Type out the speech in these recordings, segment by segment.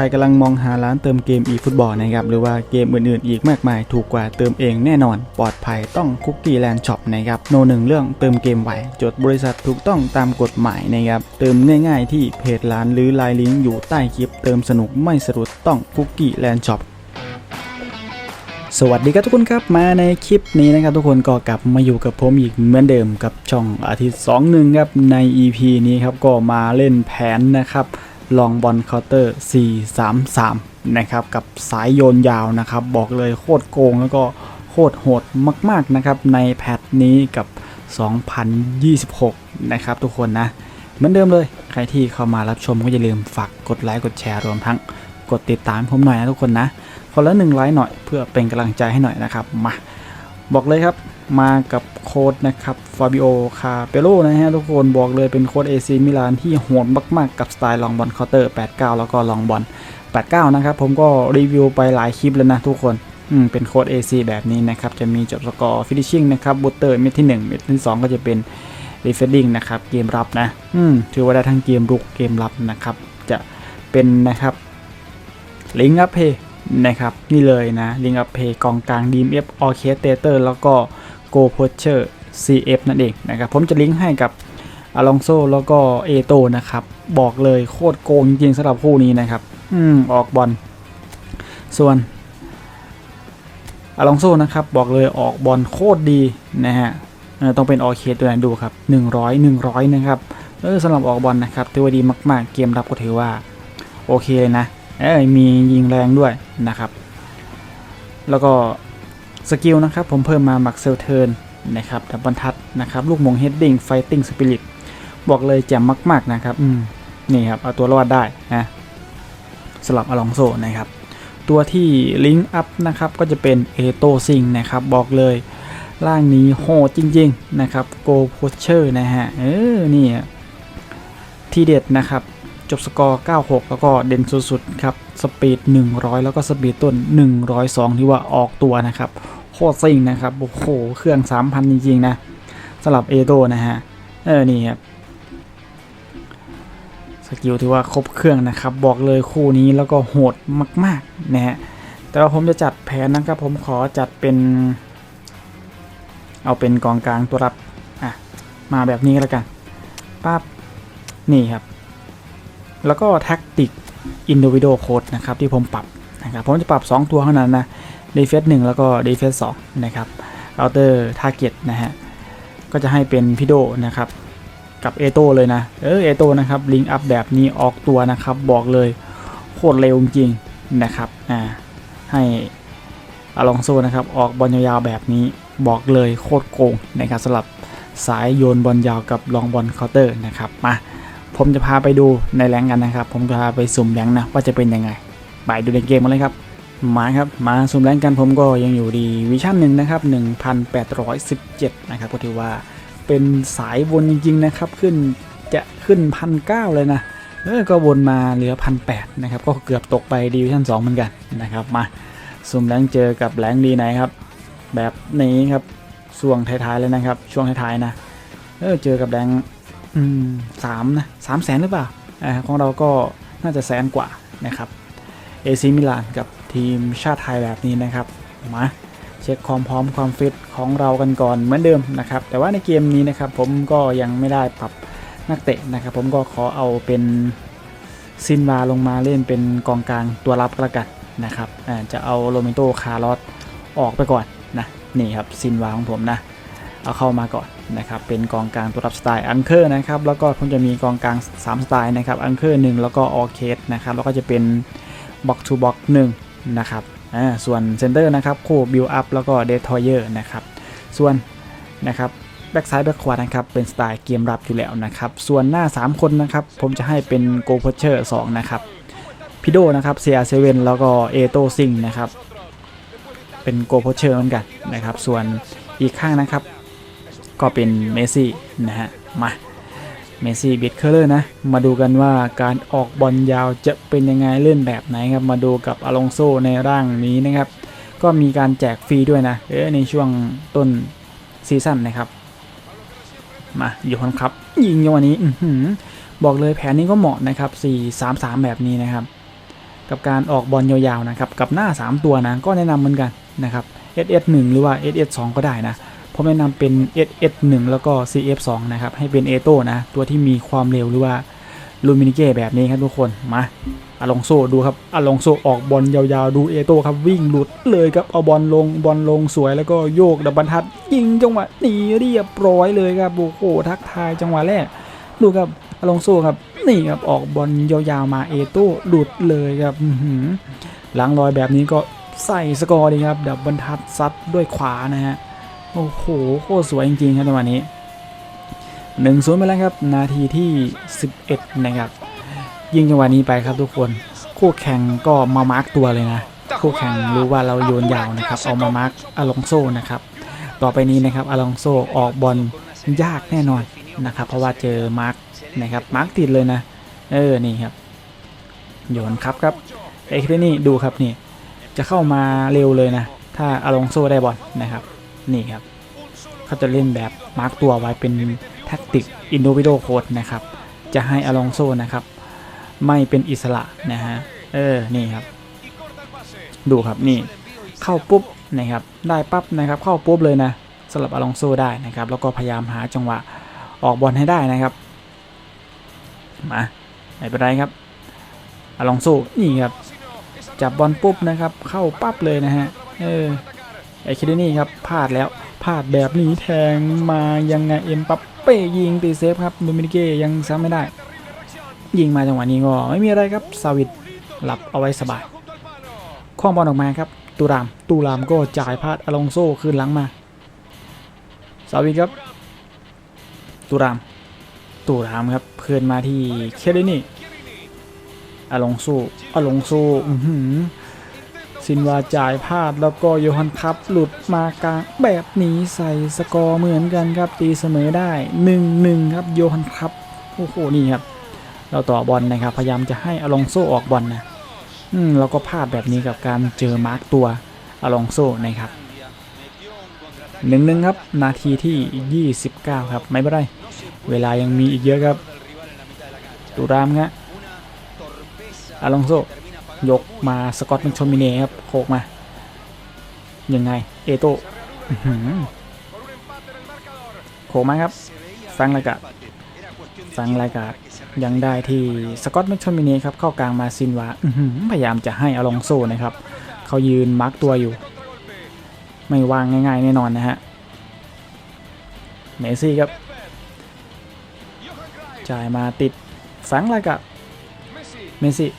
ใครกำลังมองหาร้านเติมเกม eFootball นะครับหรือว่าเกมอื่นๆ อีกมากมายถูกกว่าเติมเองแน่นอน ปลอดภัยต้องคุกกี้แลนด์ช็อปนะครับโนหนึ่งเรื่องเติมเกมไหวจดบริษัทถูกต้องตามกฎหมายนะครับเติมง่ายๆ ที่เพจร้านหรือไลน์ลิงก์อยู่ใต้คลิป เติมสนุกไม่สะดุดต้องคุกกี้แลนด์ช็อปสวัสดีครับทุกคนครับมาในคลิปนี้นะครับทุกคนก็กลับมาอยู่กับผมอีกเหมือนเดิมกับช่องอาทิตย์2หนึ่งครับใน EP นี้ครับก็มาเล่นแผนนะครับ ลองบอลเคาน์เตอร์ 433 นะครับ กับสายโยนยาวนะครับ บอกเลยโคตรโกงแล้วก็โคตรโหดมาก ๆ นะครับ ในแพทนี้กับ 2026 นะครับ ทุกคนนะ เหมือนเดิมเลย ใครที่เข้ามารับชมก็อย่าลืมฝากกดไลค์กดแชร์รวมทั้งกดติดตามผมหน่อยนะทุกคนนะคนละหนึ่งไลค์หน่อยเพื่อเป็นกำลังใจให้หน่อยนะครับมาบอกเลยครับ มากับโค้ดนะครับฟาบิโอคาเปโลนะฮะทุกคนบอกเลยเป็นโค้ด AC มิลานที่โหดมากๆ กับสไตล์ลองบอลเคาน์เตอร์ 89 แล้วก็ลองบอล 89 นะครับ ผมก็รีวิวไปหลายคลิปแล้วนะทุกคนอืมเป็นโค้ด AC แบบนี้นะครับ จะมีจบสกอร์ฟินิชชิ่งนะครับบูเตอร์เม็ดที่ 1 เม็ดที่ 2 ก็จะเป็นรีเฟดดิ้งนะครับเกมรับนะ อืมถือว่าได้ทั้งเกมรุกเกมรับนะครับ จะเป็นนะครับลิงก์อัพเพย์นะครับ นี่เลยนะลิงก์อัพเพย์กองกลาง DMF Orchestrator แล้วก็ Go p o c h e r CF นั่นเองนะครับผมจะลิงก์ให้กับอลองโซแล้วก็เอโตนะครับ บอกเลยโคตรโกงจริงๆสำหรับคู่นี้นะครับ อืมออกบอลส่วนอลองโซนะครับ บอกเลยออกบอลโคตรดีนะฮะเออต้องเป็นออเคสด้วยนดูครับ 100 100 นะครับเออสำหรับออกบอลนะครับถือว่าดีมาก ๆ เกมรับก็ถือว่า โอเคเลยนะเอ้ยมียิงแรงด้วยนะครับ แล้วก็ สกิลนะครับผมเพิ่มมาหมักเซลเทิร์นนะครับดับบรรทัดนะครับลูกมงเฮดดิ้งไฟติ้งสปิริตบอกเลยแจ่มมาก ๆ นะครับอืมนี่ครับ เอาตัวรอดได้นะสลับอลองโซนะครับ ตัวที่ลิงก์อัพนะครับก็จะเป็นเอโตซิงนะครับ บอกเลยร่างนี้โหดจริง ๆ นะครับโกโพเชอร์นะฮะ เออ นี่ที่เด็ดนะครับ จบสกอร์ 96 แล้วก็เด่นสุดๆครับ สปีด 100 แล้วก็สปีดต้น 102 ที่ว่าออกตัวนะครับโคตรซิ่งนะครับ โอ้โห เครื่อง 3,000 จริง ๆ นะสำหรับเอโดนะฮะ เออ นี่ครับสกิลถือว่าครบเครื่องนะครับ บอกเลยคู่นี้แล้วก็โหดมากๆนะฮะแต่ว่าผมจะจัดแผนนะครับ ผมขอจัดเป็น เอาเป็นกองกลางตัวรับอะมาแบบนี้แล้วกันปั๊บนี่ครับ แล้วก็แท็กติก individual code นะครับที่ผมปรับนะครับผมจะปรับ 2 ตัวเท่านั้นนะ defense 1แล้วก็ defense 2นะครับ outer target นะฮะ ก็จะให้เป็นพิโดนะครับ กับเอโตเลยนะ เออเอโตนะครับ ลิงอัพแบบนี้ออกตัวนะครับ บอกเลยโคตรเร็วจริงนะครับ อ่า ให้อลองโซนะครับ ออกบอลยาวๆแบบนี้บอกเลยโคตรโกงนะครับสำหรับสายโยนบอลยาวกับลองบอลเคาน์เตอร์นะครับมาผมจะพาไปดูในแรงกันนะครับ ผมจะพาไปสุ่มแรงนะว่าจะเป็นยังไง ไปดูในเกมกันเลยครับ มาครับมาสุ่มแรงกันผมก็ยังอยู่ดีวิชั่นหนึ่งนะครับ 1817 นะครับก็ถือว่าเป็นสายวนจริง ๆ นะครับขึ้นจะขึ้นพันเเลยนะเออก็วนมาเหลือพันแนะครับ ก็เกือบตกไปดีวิชั่น2เหมือนกันนะครับมาสุ่มแรงเจอกับแรงดีไหนครับ แบบนี้ครับช่วงท้ายๆเลยนะครับ ช่วงท้ายๆนะเออเจอกับแรงอืมสามนะสามแสนหรือเปล่าอ่าของเราก็น่าจะแสนกว่านะครับเอซิมิลานกับ ทีมชาติไทยแบบนี้นะครับมาเช็คความพร้อมความฟิตของเรากันก่อนเหมือนเดิมนะครับ แต่ว่าในเกมนี้นะครับผมก็ยังไม่ได้ปรับนักเตะนะครับ ผมก็ขอเอาเป็นซินวาลงมาเล่นเป็นกองกลางตัวรับก็แล้วกันนะครับจะเอาโรเมโตคาร์ลอสออกไปก่อนนะนี่ครับซินวาของผมนะเอาเข้ามาก่อนนะครับเป็นกองกลางตัวรับสไตล์อังเคอร์นะครับแล้วก็ผมจะมีกองกลาง 3 สไตล์นะครับอังเคอร์หนึ่งแล้วก็ออเคสนะครับแล้วก็จะเป็นบ็อกทูบ็อกหนึ่ง นะครับส่วนเซนเตอร์นะครับคู่บิลอัพแล้วก็เดทอยเยอร์นะครับส่วนนะครับแบ็กซ้ายแบ็กขวานะครับเป็นสไตล์เกมรับอยู่แล้วนะครับส่วนหน้า 3 คนนะครับผมจะให้เป็นโกโพเชอร์2นะครับพิโดนะครับเซียเซเว่นแล้วก็เอโตซิงนะครับเป็นโกโพเชอร์เหมือนกันนะครับส่วนอีกข้างนะครับก็เป็นเมซี่นะฮะมา เมซี่บิดเคอร์เลอร์นะ มาดูกันว่าการออกบอลยาวจะเป็นยังไงเล่นแบบไหนครับ มาดูกับอลองโซในร่างนี้นะครับ ก็มีการแจกฟรีด้วยนะ เออในช่วงต้นซีซั่นนะครับ มาอยู่คนครับ ยิงจังวะนี้บอกเลยแผนนี้ก็เหมาะนะครับ 4 3 3 แบบนี้นะครับ กับการออกบอลยาวๆนะครับ กับหน้า 3 ตัวนะ ก็แนะนำเหมือนกันนะครับ SS1 หรือว่า SS2 ก็ได้นะ ผมแนะนำเป็น SS1 แล้วก็ CF2 นะครับ ให้เป็นเอโตนะ ตัวที่มีความเร็วหรือว่าลูมินิเก้แบบนี้ครับทุกคน มาอาลองโซดูครับอาลองโซออกบอลยาวๆ ดูเอโต้ครับวิ่งหลุดเลยครับ เอาบอลลงบอลลงสวยแล้วก็โยกดับบรรทัด ยิงจังหวะนี้เรียบร้อยเลยครับโอ้โหทักทายจังหวะแรก ดูครับอาลองโซครับนี่ครับออกบอลยาวๆมาเอโต้หลุดเลยครับหือหลังลอยแบบนี้ก็ใส่สกอร์ดีครับดับบรรทัดซัดด้วยขวานะฮะ โอ้โหโคตรสวยจริงๆครับจังหวะนี้หนึ่งศูนย์ไปแล้วครับ นาทีที่ 11 นะครับ ยิงจังหวะนี้ไปครับทุกคนคู่แข่งก็มามาร์กตัวเลยนะ คู่แข่งรู้ว่าเราโยนยาวนะครับ เอามามาร์กอลองโซนะครับ ต่อไปนี้นะครับอลองโซออกบอลยากแน่นอนนะครับ เพราะว่าเจอมาร์กนะครับมาร์กติดเลยนะ เออนี่ครับโยนครับครับไอ้คลิปนี่ดูครับนี่ จะเข้ามาเร็วเลยนะ ถ้าอลองโซได้บอลนะครับ นี่ครับเขาจะเล่นแบบมาร์กตัวไว้เป็นแท็กติกอินโดวิโดโคดนะครับ จะให้อลองโซนะครับ ไม่เป็นอิสระนะฮะ เออ นี่ครับ ดูครับนี่ เข้าปุ๊บนะครับ ได้ปั๊บนะครับ เข้าปุ๊บเลยนะสำหรับอลองโซได้นะครับ แล้วก็พยายามหาจังหวะออกบอลให้ได้นะครับ มาไม่เป็นไรครับอลองโซนี่ครับ จับบอลปุ๊บนะครับ เข้าปั๊บเลยนะฮะ เออ ไอคิดนี่ครับพลาดแล้วพลาดแบบนี้แทงมายังไงเอ็มปัปเป้ยิงตีเซฟครับดูมินิเก้ยังซ้ำไม่ได้ ยิงมาจังหวะนี้ก็ไม่มีอะไรครับซาวิดหลับเอาไว้สบายคว้างบอลออกมาครับตูรามตูรามก็จ่ายพลาดอลองโซคืนหลังมาซาวิดครับตูรามตูรามครับเพื่อนมาที่เคเดนี่อลองโซอลองโซอือหือ ซินวาจ่ายพลาดแล้วก็โยฮันคับหลุดมากลางแบบนี้ใส่สกอร์เหมือนกันครับตีเสมอได้ 1-1 ครับโยฮันคับโอ้โหนี่ครับ เราต่อบอลนะครับ พยายามจะให้อลองโซออกบอลนะอืมเราก็พลาดแบบนี้กับการเจอมาร์กตัวอลองโซนะครับหนึ่งหนึ่งครับ นาทีที่ 29 ครับ ไม่เป็นไร เวลายังมีอีกเยอะครับตูรามฮะอลองโซ ยกมาสกอตมันชมิเน่ครับโคกมา ยังไง เอโต้โคกมาครับฟังรายการฟังรายการยังได้ที่สกอตแมคชมิเน่ครับเข้ากลางมาซินวาพยายามจะให้อลองโซนะครับ เขายืนมาร์กตัวอยู่ ไม่วางง่ายๆแน่นอนนะฮะเมซี่ครับ จ่ายมาติดฟังรการเมซี่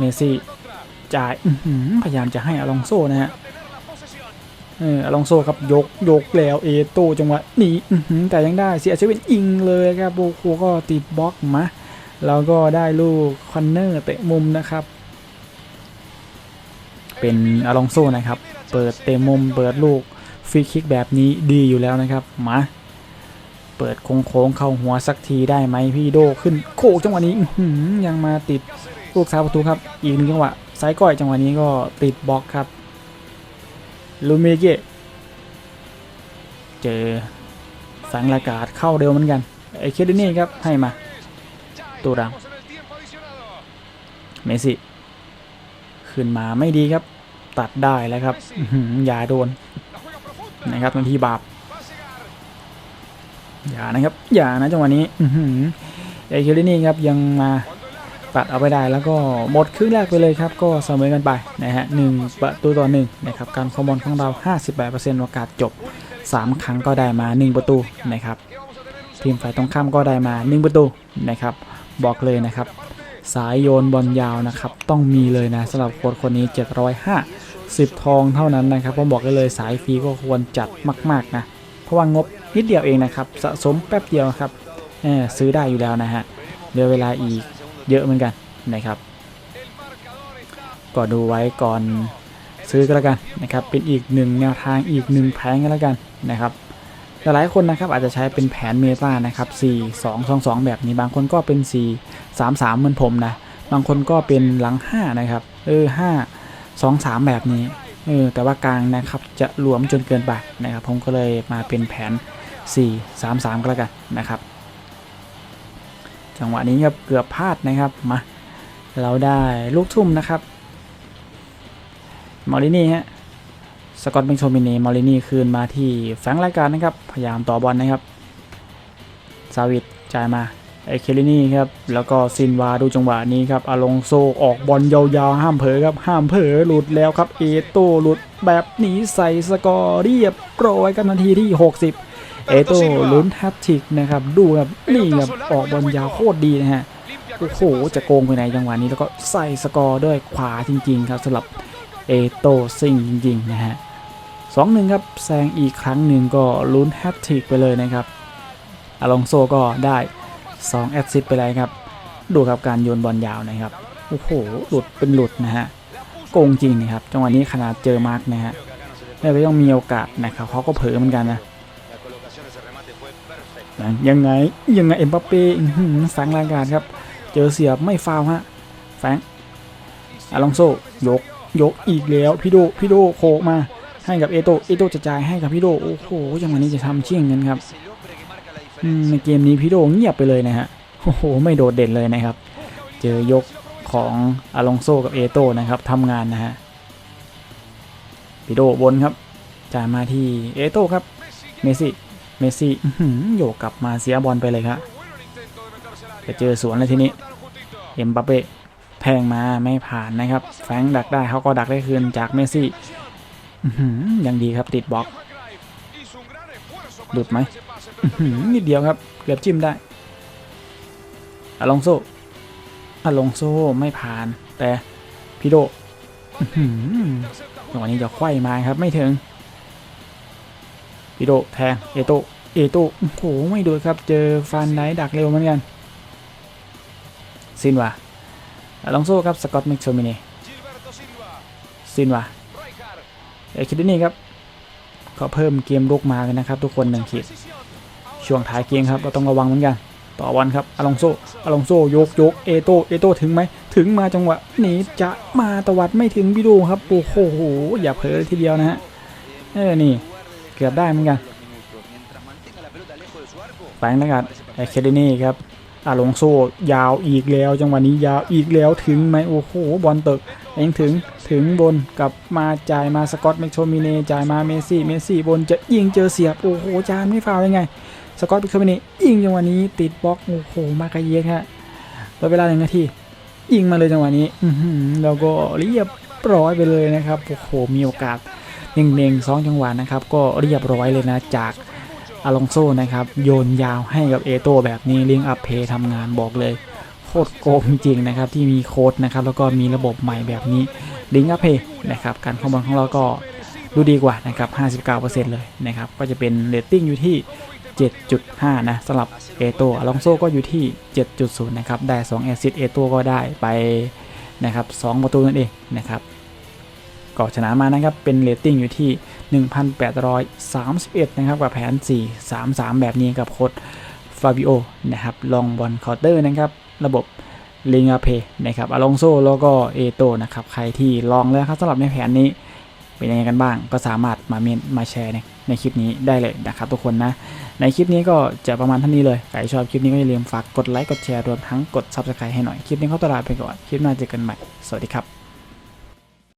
เมซี่จ่ายพยายามจะให้อลองโซนะฮะเออลองโซครับยกยกแล้วเอโตจังหวะหนีอื้อหือแต่ยังได้เสียชีวิตอิงเลยครับโบโคก็ติดบล็อกมาแล้วก็ได้ลูกคอนเนอร์เตะมุมนะครับ เป็นอลองโซนะครับ เปิดเตะมุม เปิดลูกฟรีคิกแบบนี้ดีอยู่แล้วนะครับมาเปิดโค้งเข้าหัวสักทีได้ไหมพี่โดขึ้นโคกจังหวะนี้ยังมาติด ลูกซ้ายประตูครับ อีกหนึ่งจังหวะซ้ายก้อยจังหวะนี้ก็ติดบล็อกครับลูเมเกเจอสังลากาศเข้าเร็วเหมือนกันไอเคเดนี่ครับให้มาตูรังเมซี่ขึ้นมาไม่ดีครับ ตัดได้แล้วครับอื้อหืออย่าโดนนะครับทันทีบาปอย่านะครับ อย่านะจังหวะนี้หือไอเคเดนี่ครับยังมา ตัดเอาไปได้แล้วก็หมดครึ่งแรกไปเลยครับ ก็เสมอกันไปนะฮะหนึ่งประตูต่อหนึ่งนะครับการคอมบอลของเรา 58%โอกาสจบ 3 ครั้งก็ได้มา 1 ประตูนะครับทีมฝ่ายตรงข้ามก็ได้มา 1 ประตูนะครับบอกเลยนะครับ สายโยนบอลยาวนะครับต้องมีเลยนะสำหรับโค้ชคนนี้705 10ทองเท่านั้นนะครับผมบอกได้เลยสายฟรีก็ควรจัดมาก ๆ นะเพราะว่างบนิดเดียวเองนะครับสะสมแป๊บเดียวครับเออซื้อได้อยู่แล้วนะฮะเหลือเวลาอีก เยอะเหมือนกันนะครับ ก็ดูไว้ก่อนซื้อก็แล้วกันนะครับ เป็นอีกหนึ่งแนวทางอีกหนึ่งแผนก็แล้วกันนะครับหลายคนนะครับอาจจะใช้เป็นแผนเมตานะครับ 4 2 2 2 แบบนี้บางคนก็เป็น 4 3 3 เหมือนผมนะ บางคนก็เป็นหลัง 5 นะครับเออ5 2 3 แบบนี้เออแต่ว่ากลางนะครับจะหลวมจนเกินไปนะครับ ผมก็เลยมาเป็นแผน 4 3 3 ก็แล้วกันนะครับ จังหวะนี้ครับเกือบพลาดนะครับมาเราได้ลูกทุ่มนะครับมอรินี่ฮะสกอตเบงโชมินีมอรินี่คืนมาที่แฟงรายการนะครับ พยายามต่อบอลนะครับซาวิดจ่ายมาไอเคลินี่ครับ แล้วก็ซินวาดูจังหวะนี้ครับอลงโซออกบอลยาวๆ ห้ามเผลอครับ ห้ามเผลอหลุดแล้วครับ เอโตหลุดแบบหนีใส่สกอร์เรียบร้อยกันนาทีที่ 60 เอโตลุ้นแฮตทริกนะครับดูครับนี่ครับออกบอลยาวโคตรดีนะฮะโอ้โหจะโกงไปไหนจังหวะนี้แล้วก็ใส่สกอร์ด้วยขวาจริง ๆ ครับสำหรับเอโตซิงจริงๆนะฮะสองหนึ่งครับแซงอีกครั้งหนึ่งก็ลุ้นแฮตทริกไปเลยนะครับอลองโซก็ได้2แอสซิสต์ไปเลยครับ ดูครับการโยนบอลยาวนะครับ โอ้โห หลุดเป็นหลุดนะฮะ โกงจริงนะครับ จังหวะนี้ขนาดเจอมาร์กนะฮะแล้วก็ยังมีโอกาสนะครับเขาก็เผลอเหมือนกันนะ ยังไงยังไงเอ็มบัปเป้อื้อหือแฝงรายการครับ เจอเสียบไม่ฟาวฮะแฝงอลองโซยกยกอีกแล้วพี่โดพี่โดโคกมาให้กับเอโตเอโตจะจ่ายให้กับพี่โดโอ้โหจังหวะนี้จะทำเชี่ยงกันครับในเกมนี้พี่โดเงียบไปเลยนะฮะโอ้โหไม่โดดเด่นเลยนะครับ เจอยกของอลองโซกับเอโตนะครับทำงานนะฮะพี่โดบนครับจ่ายมาที่เอโตครับเมซี่ เมสซี่โยกกลับมาเสียบอลไปเลยครับจะเจอสวนเลยทีนี้ เอ็มบัปเป้แทงมาไม่ผ่านนะครับ แฟงดักได้เขาก็ดักได้คืนจากเมสซี่ยังดีครับติดบล็อกหลุดไหมนิดเดียวครับ เกือบจิ้มได้อลองโซอลองโซไม่ผ่าน แต่พีโดจังหวะนี้จะไขว้มาครับไม่ถึง พี่โดแทงเอโตเอโตโอ้โหไม่โดนครับเจอฟันไดดักเร็วเหมือนกันซินวาอลองโซครับสกอตแม็กโชมินีซินวาเอคิดนี่ครับก็เพิ่มเกมลุกมากันนะครับ ทุกคนหนึ่งขีดช่วงท้ายเกมครับเราต้องระวังเหมือนกัน ต่อวันครับอลองโซอลองโซยกยกเอโตเอโตถึงไหมถึงมาจังหวะนี้จะมาตวัดไม่ถึงบิดูครับโอ้โหอย่าเผลอทีเดียวนะฮะเออนี่ กือบได้เหมือนกันแปลงนะครับไอเคเดนี่ครับอาลงโซยาวอีกแล้ว จังหวะนี้ยาวอีกแล้วถึงไหมโอ้โหบอลตึกเองถึงถึงบนกลับมาจ่ายมาสกอตแม็กโชมิเนจ่ายมาเมซี่เมซี่บนจะยิงเจอเสียบโอ้โหจานไม่ฟาวยังไง สกอตแม็กโชมิเนยิงจังหวะนี้ติดบล็อกโอ้โหมากระเยกฮะแล้วเวลาหนึ่งนาทียิงมาเลยจังหวะนี้อืแล้วก็เรียบร้อยไปเลยนะครับโอ้โหมีโอกาส เน่งๆสองจังหวะนะครับ ก็เรียบร้อยเลยนะจากอลองโซนะครับ โยนยาวให้กับเอโตแบบนี้ลิงอัพเพย์ทำงานบอกเลย โคตรโกงจริงๆนะครับ ที่มีโค้ดนะครับ แล้วก็มีระบบใหม่แบบนี้ลิงอัพเพย์นะครับ การข้าบอลของเราก็ดูดีกว่านะครับ 59%เลยนะครับ ก็จะเป็นเรตติ้งอยู่ที่ 7.5 นะสำหรับเอโตอลองโซก็อยู่ที่ 7.0 นะครับ ได้2แอสซิสเอโตก็ได้ไปนะครับ2ประตูนั่นเองนะครับ ก็ชนะมานะครับ เป็นเรตติ้งอยู่ที่ 1,831 นะครับกับแผน 4-3-3 แบบนี้กับโค้ดฟาบิโอนะครับลองบอลคอร์เตอร์นะครับ ระบบลิงอาเพนะครับอลองโซแล้วก็เอโตนะครับ ใครที่ลองแล้วครับสำหรับในแผนนี้เป็นยังไงกันบ้าง ก็สามารถมาเมนมาแชร์ในในคลิปนี้ได้เลยนะครับทุกคนนะ ในคลิปนี้ก็จะประมาณเท่านี้เลย ใครชอบคลิปนี้ก็อย่าลืมฝากกดไลค์กดแชร์รวมทั้งกด Subscribe ให้หน่อย คลิปนี้เข้าตลาดไปก่อน คลิปหน้าเจอกันใหม่ สวัสดีครับ